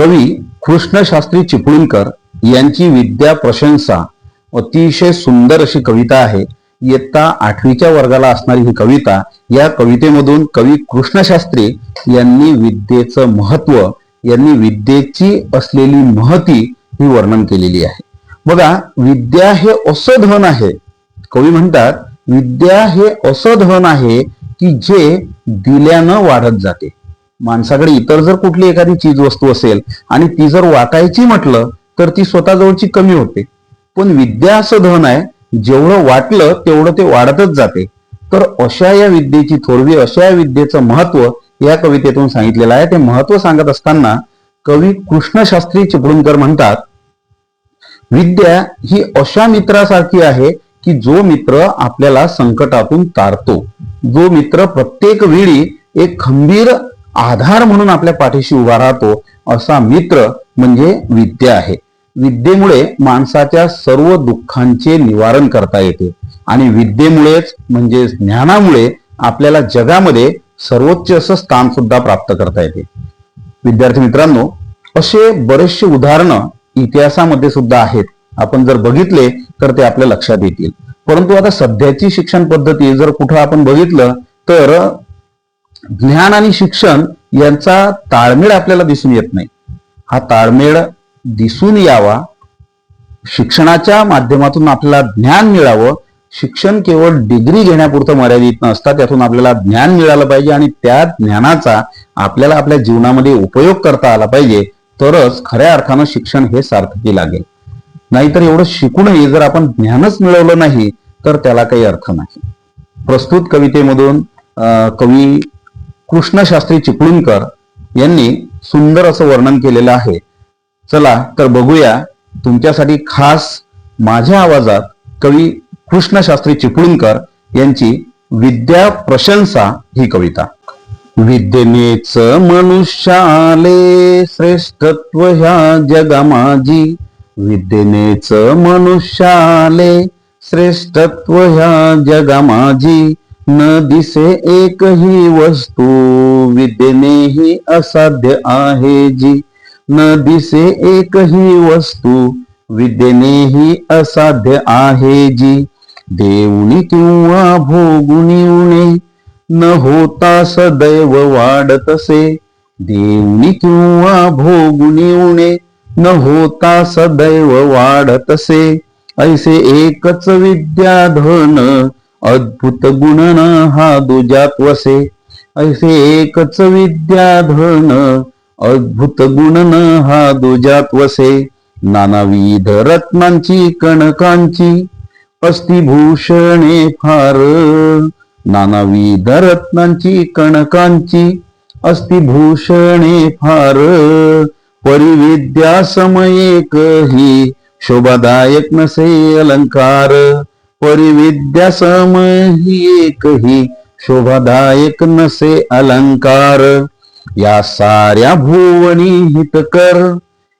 कवी कृष्णशास्त्री चिपळूणकर यांची विद्या प्रशंसा अतिशय सुंदर अशी कविता आहे. इयत्ता आठवीच्या वर्गाला असणारी ही कविता या कवितेमधून कवी कृष्णशास्त्री यांनी विद्येचं महत्त्व यांनी विद्येची असलेली महती ही वर्णन केलेली आहे. बघा विद्या हे असं धन आहे. कवी म्हणतात विद्या हे असं धन आहे की जे दिल्यानं वाढत जाते. माणसाकडे इतर जर कुठली एखादी चीज वस्तू असेल आणि ती जर वाटायची म्हटलं तर ती स्वतःजवळची कमी होते. पण विद्या असं धन आहे जेवढं वाटलं तेवढं ते वाढतच जाते. तर अशा या विद्येची थोरवी अशा या विद्येचं महत्त्व या कवितेतून सांगितलेलं आहे. ते महत्त्व सांगत असताना कवी कृष्णशास्त्री चिपळूणकर म्हणतात विद्या ही अशा मित्रासारखी आहे की जो मित्र आपल्याला संकटातून तारतो. जो मित्र प्रत्येक वेळी एक खंबीर आधार म्हणून आपल्या पाठीशी उभा राहतो असा मित्र म्हणजे विद्या आहे. विद्येमुळे माणसाच्या सर्व दुःखांचे निवारण करता येते आणि विद्येमुळेच म्हणजे ज्ञानामुळे आपल्याला जगामध्ये सर्वोच्च असं स्थान सुद्धा प्राप्त करता येते. विद्यार्थी मित्रांनो असे बरेचसे उदाहरणं इतिहासामध्ये सुद्धा आहेत. आपण जर बघितले तर ते आपल्या लक्षात येतील. परंतु आता सध्याची शिक्षण पद्धती जर कुठं आपण बघितलं तर ज्ञान आणि शिक्षण यांचा ताळमेळ आपल्याला दिसून येत नाही. हा ताळमेळ दिसून यावा शिक्षणाच्या माध्यमातून आपल्याला ज्ञान मिळावं शिक्षण केवळ डिग्री घेण्यापुरतं मर्यादित नसता त्यातून आपल्याला ज्ञान मिळालं पाहिजे आणि त्या ज्ञानाचा आपल्याला आपल्या जीवनामध्ये उपयोग करता आला पाहिजे. तरच खऱ्या अर्थानं शिक्षण हे सार्थकी लागेल. नाहीतर एवढं शिकूनही जर आपण ज्ञानच मिळवलं नाही तर त्याला काही अर्थ नाही. प्रस्तुत कवितेमधून अं, कवी कृष्णशास्त्री चिपळूणकर यांनी सुंदर असं वर्णन केलेलं आहे. चला तर बघूया तुमच्यासाठी खास माझ्या आवाजात कवी कृष्णशास्त्री चिपळूणकर यांची विद्या प्रशंसा ही कविता. विद्येनेच मनुष्याले श्रेष्ठत्व ह्या जगामाजी. विद्येनेच मनुष्याले श्रेष्ठत्व ह्या जगामाजी. न दिसे एकही वस्तू विद्येनेही असाध्य आहे जी. न दिसे एकही वस्तू विद्येनेही असाध्य आहे जी. देऊनी किंवा भोगुनी उणे न होता सदैव वाढतसे. देऊनी किंवा भोगुनी उणे न होता सदैव वाढतसे. ऐसे एकच विद्याधन अद्भुत गुणन हा दुजात वसे ऐसे एकच विद्याधन अद्भुत गुणन हा दुजात वसे नानाविध रत्नांची कणकांची अस्थिभूषणे फार. नानाविध रत्नांची कणकांची अस्थिभूषणे फार. परिविद्या समयेकही शोभादायक नसे अलंकार. परिविद्या ही एकही शोभादायक नसे अलंकार. या साऱ्या भुवनी हितकर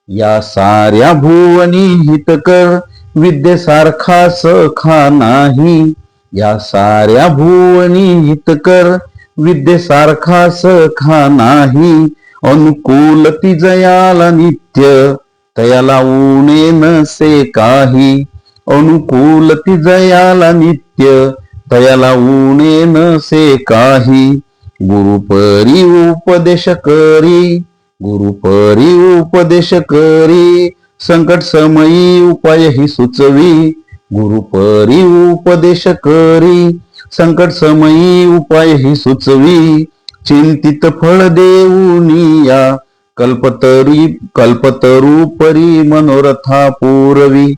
या साऱ्या भुवनी हितकर विद्येसारखा सखा नाही. या साऱ्या भुवनी हितकर विद्येसारखा सखा नाही. अनुकूल ती जयाला नित्य तयाला उणे नसे काही. अनुकूलती जयाला नित्य तयाला उणे नसे काही. गुरुपरी उपदेश करी गुरुपरी उपदेश करी. संकट समयी उपाय ही सुचवी गुरुपरी उपदेश करी. संकट समयी उपाय ही सुचवी चिंतित फळ देऊनिया कल्पतरी कल्पतरू परी मनोरथा पूरवी.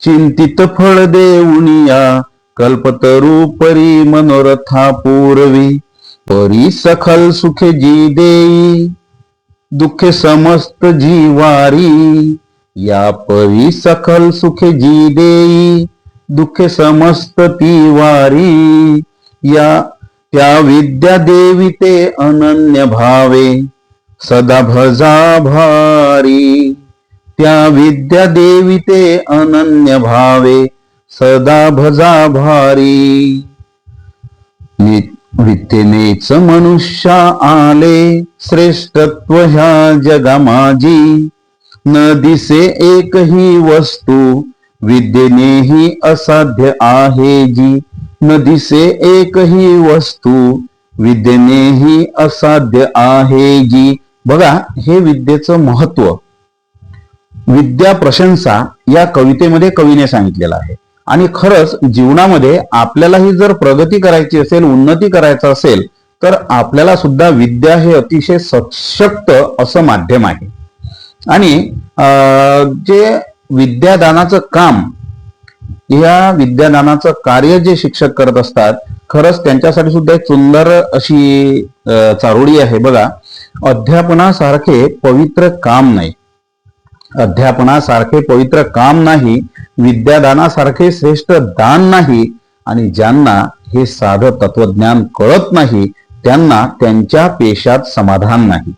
चिंतित फळ देऊनिया कल्पतरू परी मनोरथा पूरवी. परी सखल सुखे जी देई. दुःखे समस्त जीवारी. या परी सकल सुखे जी देई. दुःखे समस्त ती वारी या त्या विद्या देवी ते अनन्य भावे. सदा भजा भारी. त्या विद्या देवी ते अनन्य भावे सदा भजा भारी. विद्येनेच मनुष्या आले श्रेष्ठत्व ह्या जगामाजी. न दिसे एकही वस्तू विद्येनेही असाध्य आहे जी. न दिसे एकही वस्तू विद्येनेही असाध्य आहे जी. बघा हे विद्येचं महत्त्व. विद्या प्रशंसा या कवितेमध्ये कवीने सांगितलेलं आहे. आणि खरंच जीवनामध्ये आपल्यालाही जर प्रगती करायची असेल उन्नती करायचं असेल तर आपल्याला सुद्धा विद्या हे अतिशय सशक्त असं माध्यम आहे. आणि अं, जे विद्यादानाचं काम या विद्यादानाचं कार्य जे शिक्षक करत असतात खरंच त्यांच्यासाठी सुद्धा एक सुंदर अशी चारोळी आहे. बघा अध्यापनासारखे पवित्र काम नाही. अध्यापनासारखे पवित्र काम नाही विद्यादानासारखे श्रेष्ठ दान नाही आणि ज्यांना हे साधं तत्वज्ञान कळत नाही त्यांना त्यांच्या पेशात समाधान नाही.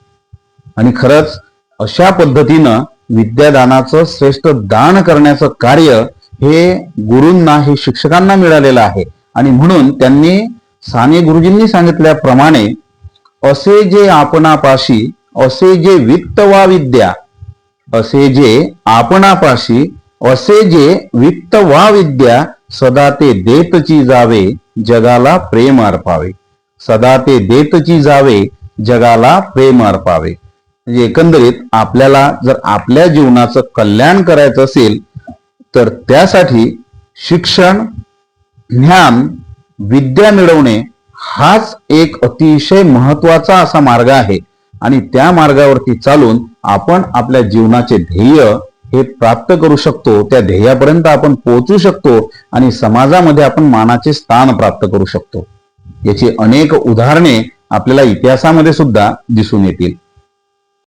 आणि खरंच अशा पद्धतीनं विद्यादानाचं श्रेष्ठ दान करण्याचं कार्य हे गुरूंना हे शिक्षकांना मिळालेलं आहे. आणि म्हणून त्यांनी साने गुरुजींनी सांगितल्याप्रमाणे असे जे आपणापाशी असे जे वित्त वा विद्या असे जे आपणापाशी असे जे वित्त वा विद्या सदा ते देतची जावे जगाला प्रेम अर्पावे. सदा ते देतची जावे जगाला प्रेम अर्पावे. म्हणजे एकंदरीत आपल्याला जर आपल्या जीवनाचं कल्याण करायचं असेल तर त्यासाठी शिक्षण ज्ञान विद्या मिळवणे हाच एक अतिशय महत्त्वाचा असा मार्ग आहे. आणि त्या मार्गावरती चालून आपण आपल्या जीवनाचे ध्येय हे प्राप्त करू शकतो. त्या ध्येयापर्यंत आपण पोहोचू शकतो आणि समाजामध्ये आपण मानाचे स्थान प्राप्त करू शकतो. याची अनेक उदाहरणे आपल्याला इतिहासामध्ये सुद्धा दिसून येतील.